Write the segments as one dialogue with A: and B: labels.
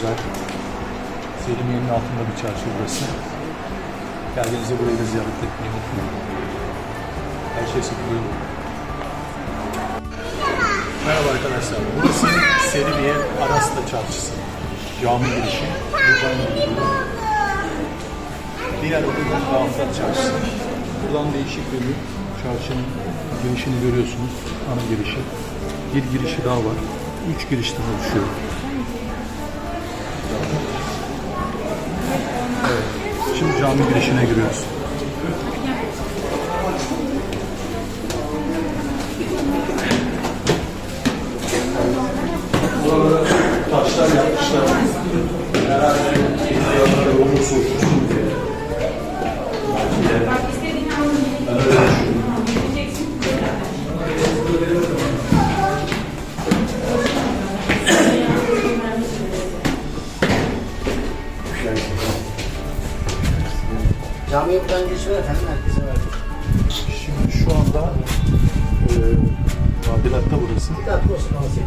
A: güzel. Selimiye'nin altında bir çarşı burası. Geldiğinizde burayı da ziyaret etmeyi unutmayın. Her şey satılıyor. Merhaba arkadaşlar. Burası Selimiye Aras'ta Çarşısı. Cami girişi. Buradan gidiyor. Diğer adı Gaflar Çarşısı. Buradan değişik bir çarşının girişini görüyorsunuz. Ana girişi. Bir girişi daha var. Üç girişten oluşuyor. Evet. Şimdi cami girişine giriyoruz. Taşlar yapmışlar. Herhalde yanları olursa Şimdi şu anda e, burası.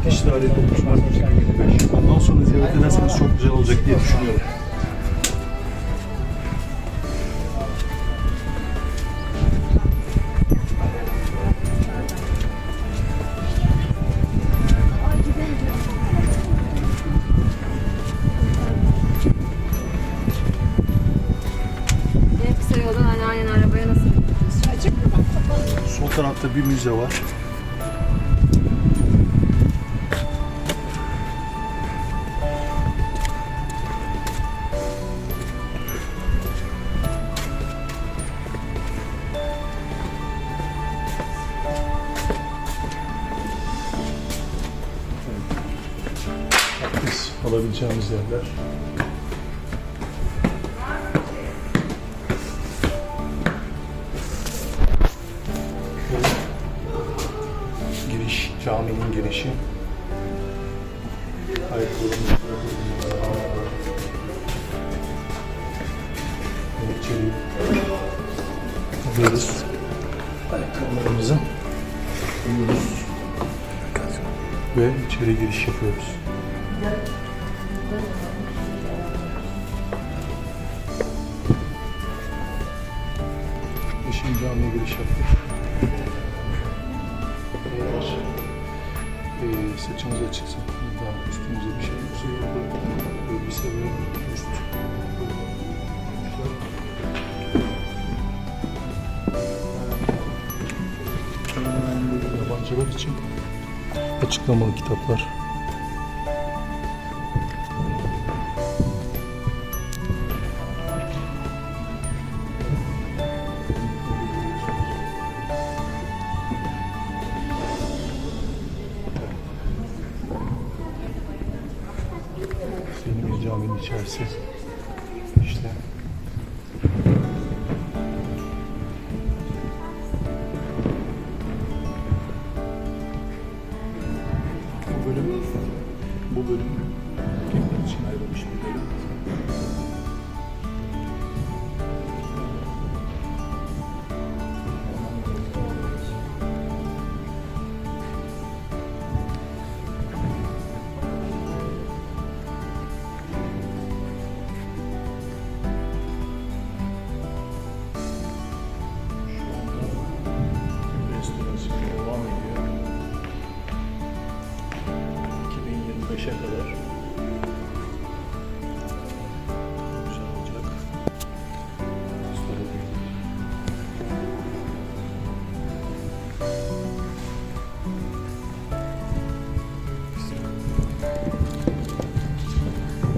A: İşte Ali 9 Mart 2025. Ondan sonra ziyaret ederseniz çok güzel olacak diye düşünüyorum. Tarafta bir müze var. Alabileceğimiz yerler. Caminin girişi. Ve içeri alıyoruz. Ayakkabılarımızı giyiyoruz. Ve içeri giriş yapıyoruz. Şimdi camiye giriş yaptık. Eğer e, saçınız açıksa daha üstünüze bir şey yoksa burada elbise ve üst. Yabancılar için açıklamalı kitaplar. Caminin içerisi. İşte. Bu bölüm, bu bölüm 2025'e kadar.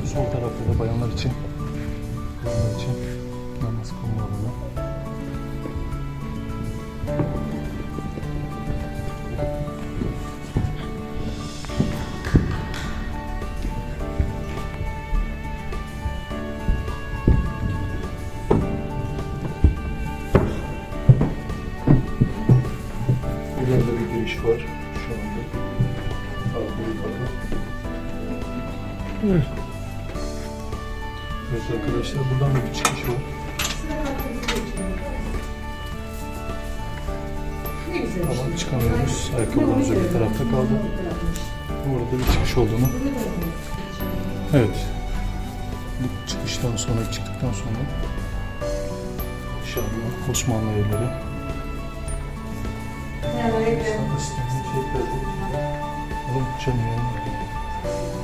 A: Sol tarafta da bayanlar için Giriş var şu anda. Evet. Evet arkadaşlar buradan da bir çıkış var. Ama çıkamıyoruz. Ayakkabılarımız öbür tarafta kaldı. Burada bir çıkış olduğunu. Evet.
B: bu çıkıştan sonra çıktıktan sonra inşallah Osmanlı evleri. Oğlum canım ya.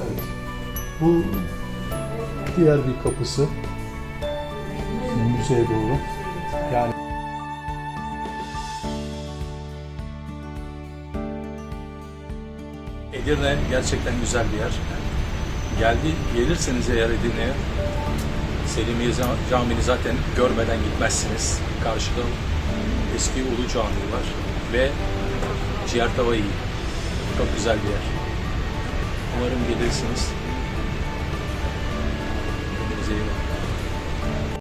B: Evet. Bu diğer bir kapısı. Müzeye doğru. Yani
A: Edirne gerçekten güzel bir yer. Geldi, gelirseniz eğer Edirne'ye Selimiye Ca- Camii'ni zaten görmeden gitmezsiniz. Karşıda eski Ulu Camii var ve ciğer tava iyi. Çok güzel bir yer. Umarım gelirsiniz. Kendinize iyi bakın.